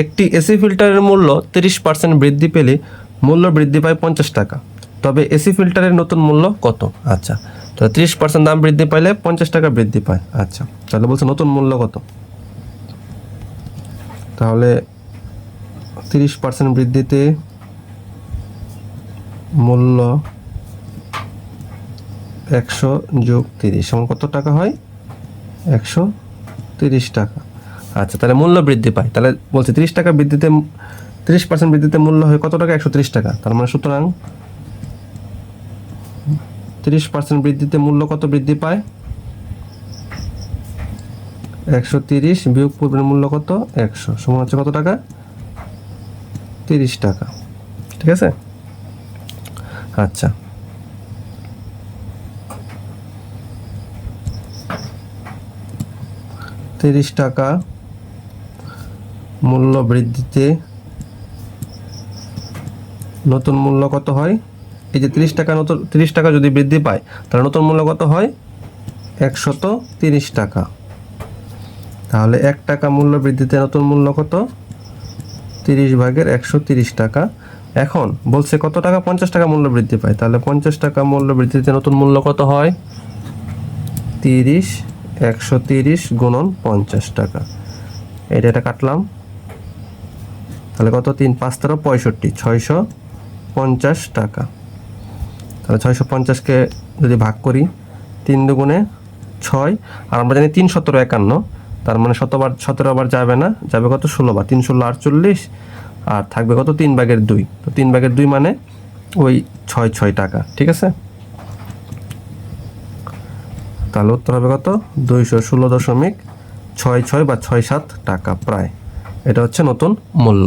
একটি এসি ফিল্টারের মূল্য তিরিশ পার্সেন্ট বৃদ্ধি পেলে মূল্য বৃদ্ধি পায় পঞ্চাশ টাকা। তবে এসি ফিল্টারের নতুন মূল্য কত? আচ্ছা তো তিরিশ পার্সেন্ট দাম বৃদ্ধি পাইলে পঞ্চাশ টাকা বৃদ্ধি পায়। আচ্ছা তাহলে বলছে নতুন মূল্য কত? তাহলে তিরিশ পার্সেন্ট বৃদ্ধিতে মূল্য একশো যোগ তিরিশ, সমান কত টাকা হয়? একশো তিরিশ টাকা। আচ্ছা তাহলে মূল্য বৃদ্ধি পায়। তাহলে বলছি তিরিশ টাকা বৃদ্ধিতে, তিরিশ পার্সেন্ট বৃদ্ধিতে মূল্য হয় কত টাকা? একশো তিরিশ টাকা। তার মানে সুতরাং তিরিশ পার্সেন্ট বৃদ্ধিতে মূল্য কত বৃদ্ধি পায়? একশো তিরিশ বিয়োগ পূর্বের মূল্য কত? একশো। সমান হচ্ছে কত টাকা? তিরিশ টাকা। ঠিক আছে? আচ্ছা। তিরিশ টাকা মূল্য বৃদ্ধিতে নতুন মূল্য কত হয়? এই যে তিরিশ টাকা নতুন, তিরিশ টাকা যদি বৃদ্ধি পায়, তাহলে নতুন মূল্য কত হয়? একশত তিরিশ টাকা। তাহলে এক টাকা মূল্য বৃদ্ধিতে নতুন মূল্য কত? তিরিশ ভাগের একশো তিরিশ টাকা। এখন বলছে কত টাকা? পঞ্চাশ টাকা মূল্য বৃদ্ধি পায়। তাহলে পঞ্চাশ টাকা মূল্য বৃদ্ধিতে নতুন মূল্য কত হয়? তিরিশ একশো তিরিশ গুণন পঞ্চাশ টাকা। এটা কাটলাম। তাহলে কত? তিন, পাঁচ তেরো, পঁয়ষট্টি, ছয়শো পঞ্চাশ টাকা। তাহলে ছয়শো পঞ্চাশকে যদি ভাগ করি, তিন দুগুণে ছয়, আর আমরা জানি তিন সতেরো একান্ন, তার মানে শতবার, সতেরো বার যাবে না, যাবে কত? ষোলো বার। তিন ষোলো আটচল্লিশ, আর থাকবে কত? তিন ভাগের দুই। তো তিন ভাগের দুই মানে ওই ছয় ছয় টাকা, ঠিক আছে? তাহলে উত্তর হবে কত? দুইশো ষোলো দশমিক ছয় ছয় বা ছয় সাত টাকা প্রায়। এটা হচ্ছে নতুন মূল্য।